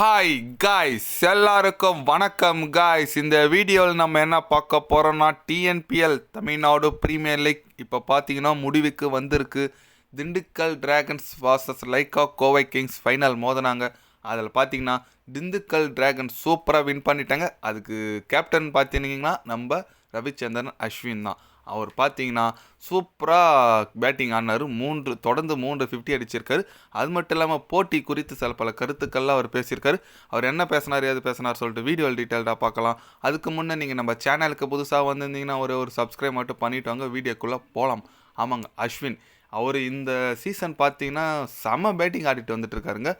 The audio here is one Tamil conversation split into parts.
ஹாய் காய்ஸ் எல்லாருக்கும் வணக்கம் காய்ஸ் இந்த வீடியோவில் நம்ம என்ன பார்க்க போகிறோம்னா டிஎன்பிஎல் தமிழ்நாடு ப்ரீமியர் லீக் இப்போ பார்த்தீங்கன்னா முடிவுக்கு வந்திருக்கு. Dindigul dragons versus Lyca Kovai kings final மோதினாங்க. அதில் பார்த்தீங்கன்னா திண்டுக்கல் டிராகன்ஸ் சூப்பராக வின் பண்ணிட்டாங்க. அதுக்கு கேப்டன் பார்த்தீங்கன்னா நம்ம ரவிச்சந்திரன் அஸ்வின் தான். அவர் பார்த்தீங்கன்னா சூப்பராக பேட்டிங் ஆனார் மூன்று தொடர்ந்து மூன்று ஃபிஃப்டி அடிச்சிருக்காரு. அது மட்டும் இல்லாமல் போட்டி குறித்து சில பல கருத்துக்கள்லாம் அவர் பேசியிருக்காரு. அவர் என்ன பேசினார் ஏது பேசினார் சொல்லிட்டு வீடியோ டீட்டெயில்டாக பார்க்கலாம். அதுக்கு முன்னே நீங்கள் நம்ம சேனலுக்கு புதுசாக வந்திருந்தீங்கன்னா ஒரு ஒரு சப்ஸ்கிரைப் மட்டும் பண்ணிவிட்டு வாங்க. வீடியோக்குள்ளே போகலாம் ஆமாங்க அஸ்வின். அவர் இந்த சீசன் பார்த்தீங்கன்னா செம பேட்டிங் ஆடிட்டு வந்துட்டு இருக்காருங்க.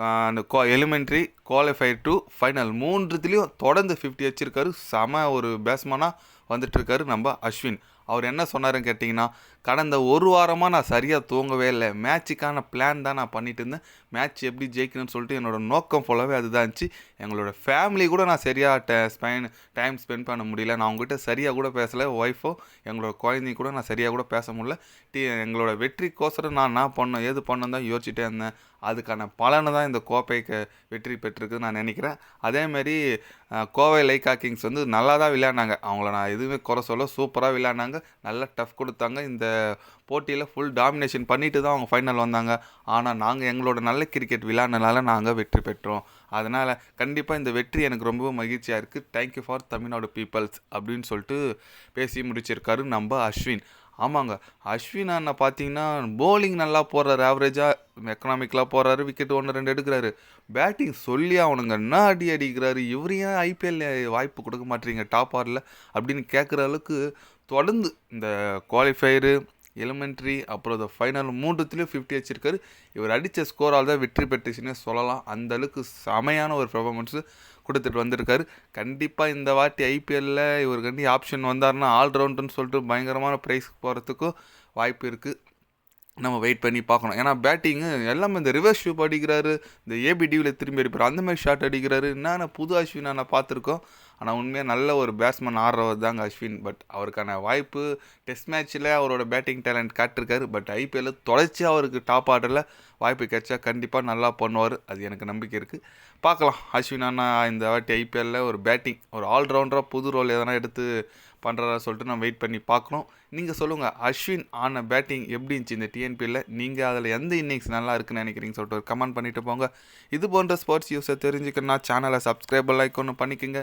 அந்த கோ எலிமெண்ட்ரி குவாலிஃபை டு ஃபைனல் மூன்றுத்துலேயும் தொடர்ந்து ஃபிஃப்டி வச்சுருக்காரு செம ஒரு பேட்ஸ்மேனாக வந்துட்டுருக்காரு நம்ம அஸ்வின். அவர் என்ன சொன்னாருன்னு கேட்டிங்கன்னா கடந்த ஒரு வாரமாக நான் சரியாக தூங்கவே இல்லை. மேட்சுக்கான பிளான் தான் நான் பண்ணிட்டு இருந்தேன். மேட்ச் எப்படி ஜெயிக்கணும்னு சொல்லிட்டு என்னோடய நோக்கம் ஃபுல்லாகவே அதுதான் இருந்துச்சு. எங்களோட ஃபேமிலி கூட நான் சரியாக ட ஸ்பென் டைம் ஸ்பெண்ட் பண்ண முடியல. நான் அவங்ககிட்ட சரியாக கூட பேசலை. ஒய்ஃபோ எங்களோட குழந்தைங்க கூட நான் சரியாக கூட பேச முடியல. டி எங்களோட வெற்றிக்கோசரம் நான் என்ன பண்ணோம் ஏது பண்ணோம் தான் யோசிச்சுட்டே இருந்தேன். அதுக்கான பலனை தான் இந்த கோப்பைக்கு வெற்றி பெற்றிருக்குன்னு நான் நினைக்கிறேன். அதேமாரி கோவை லைக்கா கிங்ஸ் வந்து நல்லா தான் விளையாடினாங்க. அவங்கள நான் எதுவுமே குறை சொல்ல சூப்பராக விளையாடினாங்க. நல்லா டஃப் கொடுத்தாங்க. இந்த போட்டியில் ஃபுல் டாமினேஷன் பண்ணிட்டு தான் அவங்க ஃபைனல் வந்தாங்க. ஆனால் நாங்கள் எங்களோட நல்ல கிரிக்கெட் விளையாடினால நாங்கள் வெற்றி பெற்றோம். அதனால் கண்டிப்பாக இந்த வெற்றி எனக்கு ரொம்ப மகிழ்ச்சியாக இருக்குது தேங்க்யூ ஃபார் தமிழ்நாடு பீப்புள்ஸ் அப்படின்னு சொல்லிட்டு பேசி முடிச்சிருக்காரு நம்ம அஸ்வின். ஆமாங்க. அஸ்வின் அண்ணா பார்த்தீங்கன்னா போலிங் நல்லா போடுறாரு. ஆவரேஜாக எக்கனாமிக்கலாக போகிறாரு விக்கெட் ஒன்று ரெண்டு எடுக்கிறாரு. பேட்டிங் சொல்லி அவனுங்க என்ன அடி அடிக்கிறாரு? இவர் ஏன் ஐபிஎல் வாய்ப்பு கொடுக்க மாட்டீங்க டாப் ஆரில் அப்படின்னு கேட்குற அளவுக்கு தொடர்ந்து இந்த குவாலிஃபயரு எலிமெண்ட்ரி அப்புறம் இந்த ஃபைனல் மூன்றுத்துலேயும் ஃபிஃப்டி வச்சிருக்காரு இவர் அடித்த ஸ்கோரால் தான் வெற்றி பெற்றுச்சுன்னே சொல்லலாம். அந்த அளவுக்கு செமையான ஒரு பெர்ஃபார்மன்ஸு கொடுத்துட்டு வந்திருக்காரு. கண்டிப்பாக இந்த வாட்டி ஐபிஎல்லில் இவர் கண்டி ஆப்ஷன் வந்தாருன்னா ஆல்ரவுண்டுன்னு சொல்லிட்டு பயங்கரமான ப்ரைஸ் போகிறதுக்கும் வாய்ப்பு இருக்குது நம்ம வெயிட் பண்ணி பார்க்கணும். ஏன்னா பேட்டிங்கு எல்லாமே இந்த ரிவர்ஸ் ஷூப் அடிக்கிறாரு இந்த ஏபிடிவில் திரும்பி அடிப்பார். அந்த மாதிரி ஷாட் அடிக்கிறாரு. என்னென்ன புது அஸ்வின் நான் பார்த்துருக்கோம். ஆனால் உண்மையாக நல்ல ஒரு பேட்ஸ்மேன் ஆடுறவர் தாங்க அஸ்வின். பட் அவருக்கான வாய்ப்பு டெஸ்ட் மேட்ச்சில் அவரோட பேட்டிங் டேலண்ட் காட்டிருக்காரு. பட் ஐபிஎல்லில் தொடர்ச்சி அவருக்கு டாப் ஆர்டரில் வாய்ப்பு கிடைச்சா கண்டிப்பாக நல்லா பண்ணுவார். அது எனக்கு நம்பிக்கை இருக்குது பார்க்கலாம். அஸ்வின் அண்ணா இந்த வாட்டி ஐபிஎல்லில் ஒரு பேட்டிங் ஒரு ஆல்ரவுண்டராக புது ரோல் எதனா எடுத்து பண்ணுறதா சொல்லிட்டு நம்ம வெயிட் பண்ணி பார்க்கணும். நீங்கள் சொல்லுங்கள் அஸ்வின் ஆன பேட்டிங் எப்படி இருந்துச்சு இந்த டிஎன்பியில் நீங்கள் அதில் எந்த இன்னிங்ஸ் நல்லா இருக்குன்னு நினைக்கிறீங்க சொல்லிட்டு ஒரு கமெண்ட் பண்ணிட்டு போங்க. இது போன்ற ஸ்போர்ட்ஸ் யூஸை தெரிஞ்சுக்கணும்னா சேனலை சப்ஸ்கிரைப் லைக் ஒன்று பண்ணிக்கோங்க.